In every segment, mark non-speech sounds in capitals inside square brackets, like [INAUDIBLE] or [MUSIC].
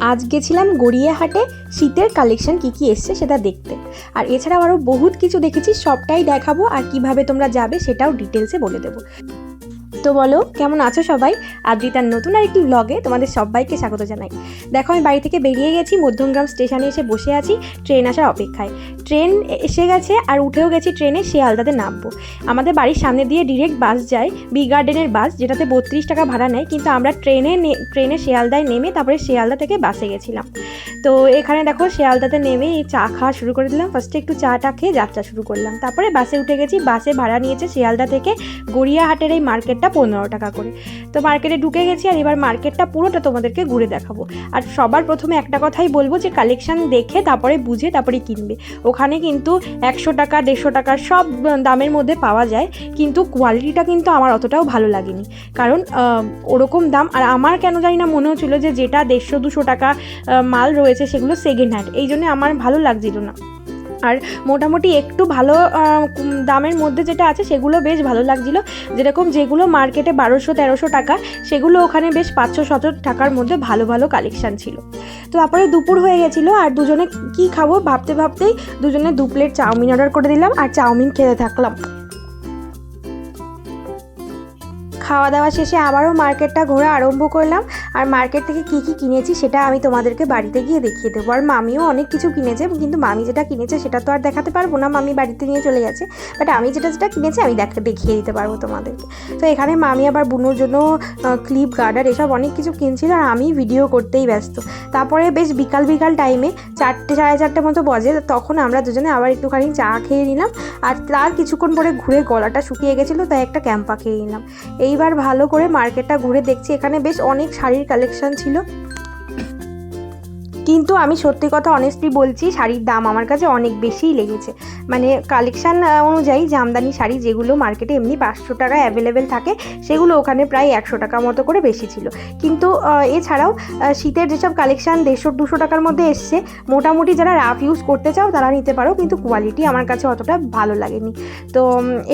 আজ গেছিলাম গড়িয়াহাটে, শীতের কালেকশন কি কি এসছে সেটা দেখতে। আর এছাড়াও আরও বহুত কিছু দেখেছি, সবটাই দেখাবো আর কীভাবে তোমরা যাবে সেটাও ডিটেলসে বলে দেবো। তো বলো, কেমন আছো সবাই? আদ্রিতার নতুন আর একটি ব্লগে তোমাদের সবাইকে স্বাগত জানাই। দেখো আমি বাড়ি থেকে বেরিয়ে গেছি, মধ্যমগ্রাম স্টেশনে এসে বসে আছি ট্রেন আসার অপেক্ষায়। ট্রেন এসে গেছে আর উঠেও গেছি ট্রেনে, শিয়ালদাতে নামবো। আমাদের বাড়ির সামনে দিয়ে ডিরেক্ট বাস যায় বি গার্ডেনের বাস যেটাতে বত্রিশ টাকা ভাড়া নেয়। কিন্তু আমরা ট্রেনে ট্রেনে শিয়ালদায় নেমে তারপরে শিয়ালদা থেকে বাসে গেছিলাম। তো এখানে দেখো শিয়ালদাতে নেমে চা খাওয়া শুরু করে দিলাম। ফার্স্টে একটু চাটা খেয়ে যাত্রা শুরু করলাম। তারপরে বাসে উঠে গেছি বাসে ভাড়া নিয়েছে শিয়ালদা থেকে গড়িয়াহাটের এই মার্কেটটা পনেরো টাকা করে। তো মার্কেটে ঢুকে গেছি আর এবার মার্কেটটা পুরোটা তোমাদেরকে ঘুরে দেখাবো। আর সবার প্রথমে একটা কথাই বলব যে কালেকশন দেখে তারপরে বুঝে তারপরে কিনবে। ওখানে কিন্তু একশো টাকা, দেড়শো টাকা সব দামের মধ্যে পাওয়া যায়। কিন্তু কোয়ালিটিটা কিন্তু আমার অতটাও ভালো লাগেনি। কারণ ওরকম দাম, আর আমার কেন জানি না মনে হচ্ছিল যে যেটা দেড়শো, দুশো টাকা মাল রয়েছে সেগুলো সেকেন্ড হ্যান্ড এই জন্য আমার ভালো লাগছিল না। আর মোটামুটি একটু ভালো দামের মধ্যে যেটা আছে সেগুলো বেশ ভালো লাগছিল। যেরকম যেগুলো মার্কেটে বারোশো, তেরোশো টাকা, সেগুলো ওখানে বেশ পাঁচশো সতেরো টাকার মধ্যে ভালো ভালো কালেকশান ছিল। তো তারপরে দুপুর হয়ে গেছিল আর দুজনে কি খাব ভাবতে, ভাবতেই দুজনে দু প্লেট চাউমিন অর্ডার করে দিলাম আর চাউমিন খেতে থাকলাম। খাওয়া দাওয়া শেষে আবারও মার্কেটটা ঘোরা আরম্ভ করলাম। আর মার্কেট থেকে কী কী কিনেছি সেটা আমি তোমাদেরকে বাড়িতে গিয়ে দেখিয়ে দেবো। আর মামিও অনেক কিছু কিনেছে, কিন্তু মামি যেটা কিনেছে সেটা তো আর দেখাতে পারব না। মামি বাড়িতে নিয়ে চলে গেছে। বাট আমি যেটা যেটা কিনেছি আমি দেখ, দেখিয়ে দিতে পারব তোমাদেরকে। তো এখানে মামি আবার বুনোর জন্য ক্লিপ গার্ডার এসব অনেক কিছু কিনছিল আর আমি ভিডিও করতেই ব্যস্ত। তারপরে বেশ বিকাল বিকাল টাইমে চারটে, সাড়ে চারটে মতো বাজে। তখন আমরা দুজনে আবার একটুখানি চা খেয়ে নিলাম। আর তার কিছুক্ষণ পরে ঘুরে গলাটা শুকিয়ে গেছিল, তাই একটা ক্যাম্পা খেয়ে নিলাম। এইবার ভালো করে মার্কেটটা ঘুরে দেখছি। এখানে বেশ অনেক শাড়ির কালেকশন ছিল। কিন্তু আমি সত্যি কথা অনেস্টলি বলছি, শাড়ির দাম আমার কাছে অনেক বেশিই লেগেছে। মানে কালেকশান অনুযায়ী জামদানি শাড়ি যেগুলো মার্কেটে এমনি পাঁচশো টাকা অ্যাভেলেবেল থাকে, সেগুলো ওখানে প্রায় একশো টাকা মতো করে বেশি ছিল। কিন্তু এছাড়াও শীতের যেসব কালেকশান দেড়শো, দুশো টাকার মধ্যে এসছে, মোটামুটি যারা রাফ ইউজ করতে চাও তারা নিতে পারো, কিন্তু কোয়ালিটি আমার কাছে অতটা ভালো লাগেনি। তো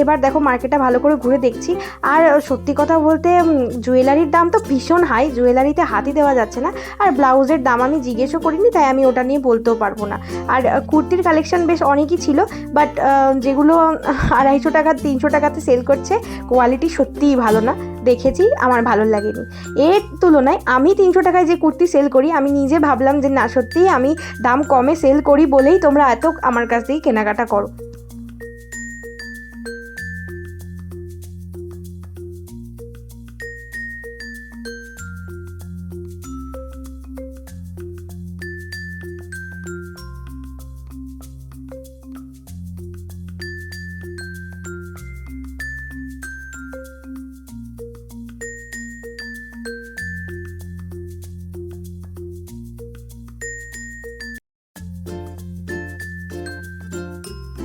এবার দেখো মার্কেটটা ভালো করে ঘুরে দেখছি। আর সত্যি কথা বলতে জুয়েলারির দাম তো ভীষণ হাই জুয়েলারিতে হাতই দেওয়া যাচ্ছে না। আর ব্লাউজের দাম আমি জিজ্ঞেসও করিনি, তাই আমি ওটা নিয়ে বলতেও পারব না। আর কুর্তির কালেকশন বেশ অনেকই ছিল বাট যেগুলো [LAUGHS] আড়াইশো টাকা, তিনশো টাকাতে সেল করছে কোয়ালিটি সত্যিই ভালো না, দেখেছি, আমার ভালো লাগেনি। এর তুলনায় আমি তিনশো টাকায় যে কুর্তি সেল করি, আমি নিজে ভাবলাম যে না, সত্যিই আমি দাম কমে সেল করি বলেই তোমরা এত আমার কাছ থেকে কেনাকাটা করো।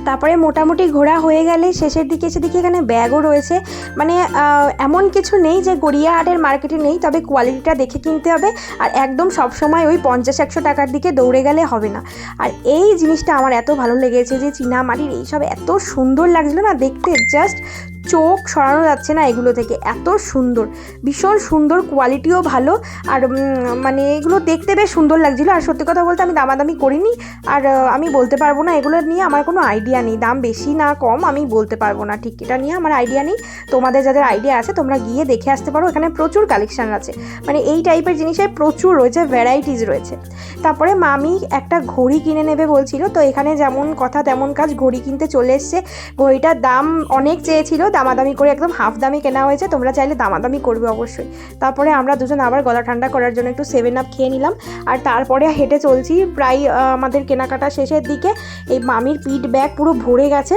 তারপরে মোটামুটি ঘোরা হয়ে গেলে শেষের দিকে এসে দেখি এখানে ব্যাগও রয়েছে। মানে এমন কিছু নেই যে গড়িয়া গড়িয়াহাটের মার্কেটে নেই, তবে কোয়ালিটিটা দেখে কিনতে হবে। আর একদম সবসময় ওই পঞ্চাশ একশো টাকার দিকে দৌড়ে গেলে হবে না। আর এই জিনিসটা আমার এত ভালো লেগেছে যে চীনা মাটির এইসব এত সুন্দর লাগছিল না দেখতে জাস্ট চোখ সরানো যাচ্ছে না এগুলো থেকে। এত সুন্দর, ভীষণ সুন্দর কোয়ালিটিও ভালো। আর মানে এগুলো দেখতে বেশ সুন্দর লাগছিল। আর সত্যি কথা বলতে আমি দামাদামি করিনি। আর আমি বলতে পারব না, এগুলো নিয়ে আমার কোনো আইডিয়া নেই। দাম বেশি না কম, আমি বলতে পারব না। ঠিক, এটা নিয়ে আমার আইডিয়া নেই। তোমাদের যাদের আইডিয়া আছে, তোমরা গিয়ে দেখে আসতে পারো। এখানে প্রচুর কালেকশান আছে। মানে এই টাইপের জিনিসের প্রচুর রয়েছে ভ্যারাইটিস রয়েছে। তারপরে মামি একটা ঘড়ি কিনে নেবে বলছিল। তো এখানে যেমন কথা, তেমন কাজ ঘড়ি কিনতে চলে এসছে। ঘড়িটার দাম অনেক চেয়েছিল। দামাদামি করে একদম হাফ দামি কেনা হয়েছে, তোমরা চাইলে দামাদামি করবে অবশ্যই। তারপরে আমরা দুজন আবার গলা ঠান্ডা করার জন্য একটু সেভেন আপ খেয়ে নিলাম। আর তারপরে হেঁটে চলছি, প্রায় আমাদের কেনাকাটা শেষের দিকে। এই মামির পিঠ ব্যাগ পুরো ভরে গেছে,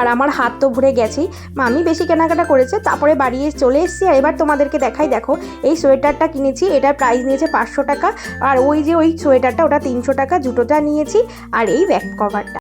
আর আমার হাত তো ভরে গেছেই। মামি বেশি কেনাকাটা করেছে, তারপরে বাড়ি এসে চলে এসেছি। আর এবার তোমাদেরকে দেখাই, দেখো, এই সোয়েটারটা কিনেছি এটার প্রাইস নিয়েছে পাঁচশো টাকা। আর ওই যে ওই সোয়েটারটা, ওটা তিনশো টাকা জুতোটা নিয়েছি। আর এই ব্যাক কভারটা